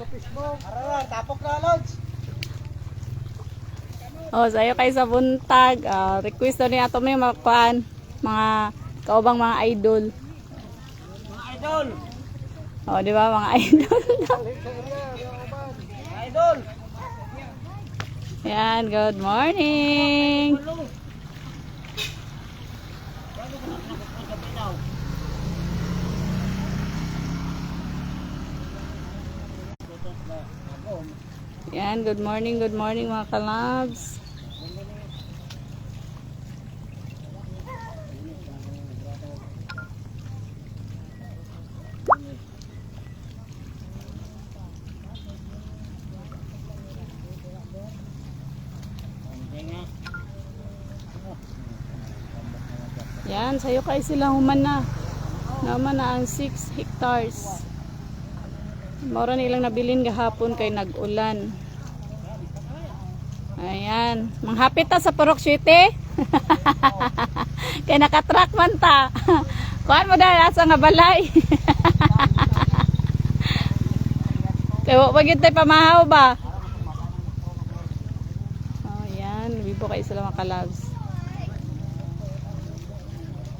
Ararar, tapok na, Lods. Oh, sayo kay sa buntag. Ah, request ni ato may mga kuan, mga kaubang mga idol. Mga idol. Oh, di ba mga idol? Idol. Yan, good morning. Yan, good morning, good morning mga kalabs. Yan, sayo kayo sila human na. Naman na ang 6 hectares. Mura nilang nabilin gahapon kay nag-ulan. Ayan. Manghapit ta sa Purok City. kay nakatrack man ta. Kuhan mo dahil asa nga balay. kay wa pa gyud tay pamahaw ba? Oh, yan. Bibo kayo sila mga kalabs.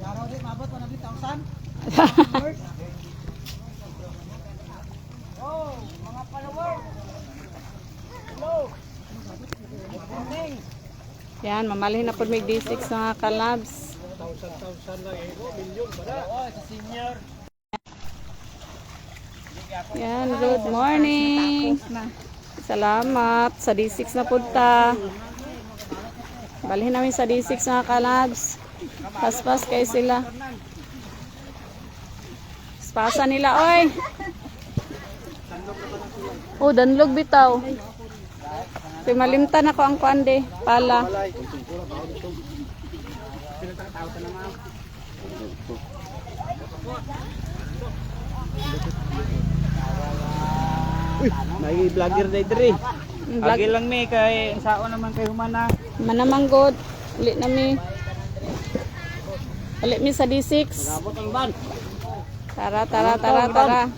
Araw din, mabot 100,000. Oh, mga followers. Hello. Good morning. Yan, mamalihin na po may D6 mga kalabs. Thousand-thousand lang. Oh, milyon ba sa senior. Yan, good morning. Salamat. Sa D6 na punta. Balhin namin sa D6 mga kalabs. Paspas kayo sila. Spasa nila, oy. Oh, danlog bitaw. Kay malimtan ako ang kuande. Pala. Uy, may vlogger na diri. Agi lang mi kay sao naman kay humana. Manamanggod. Ulit na mi. Ulit mi sa D6. Nabot ang ban. Tara, tara, tara, tara.